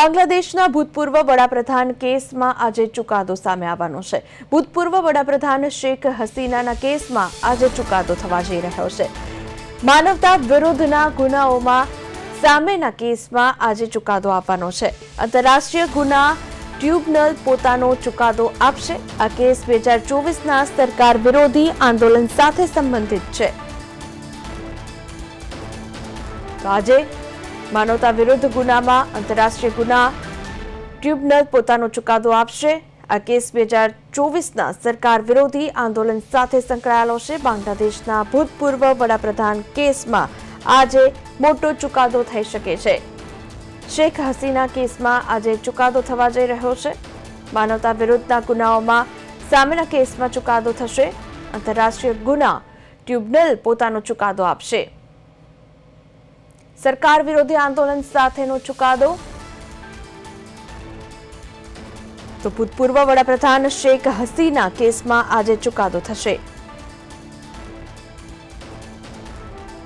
બાંગ્લાદેશના ભૂતપૂર્વ વડાપ્રધાન કેસમાં આજે ચુકાદો સામે આવવાનો છે. ભૂતપૂર્વ વડાપ્રધાન શેખ હસીનાના કેસમાં આજે ચુકાદો થવા જઈ રહ્યો છે. માનવતા વિરુદ્ધના ગુનાઓમાં સામેના કેસમાં આજે ચુકાદો આપવાનો છે. આંતરરાષ્ટ્રીય ગુના ટ્યુબનલ પોતાનો ચુકાદો આપશે. આ કેસ બે હજાર ચોવીસના સરકાર વિરોધી આંદોલન સાથે સંબંધિત છે. આજે માનવતા વિરુદ્ધ ગુનામાં આંતરરાષ્ટ્રીય ગુના ટ્યુબનલ પોતાનો ચુકાદો આપશે. આ કેસ બે હજાર ચોવીસના સરકાર વિરોધી આંદોલન સાથે સંકળાયેલો છે. બાંગ્લાદેશના ભૂતપૂર્વ વડાપ્રધાન કેસમાં આજે મોટો ચુકાદો થઈ શકે છે. શેખ હસીના કેસમાં આજે ચુકાદો થવા જઈ રહ્યો છે. માનવતા વિરુદ્ધના ગુનાઓમાં સામેના કેસમાં ચુકાદો થશે. આંતરરાષ્ટ્રીય ગુના ટ્યુબનલ પોતાનો ચુકાદો આપશે. સરકાર વિરોધી આંદોલન સાથેનો ચુકાદો. તો ભૂતપૂર્વ વડાપ્રધાન શેખ હસીના કેસમાં આજે ચુકાદો થશે.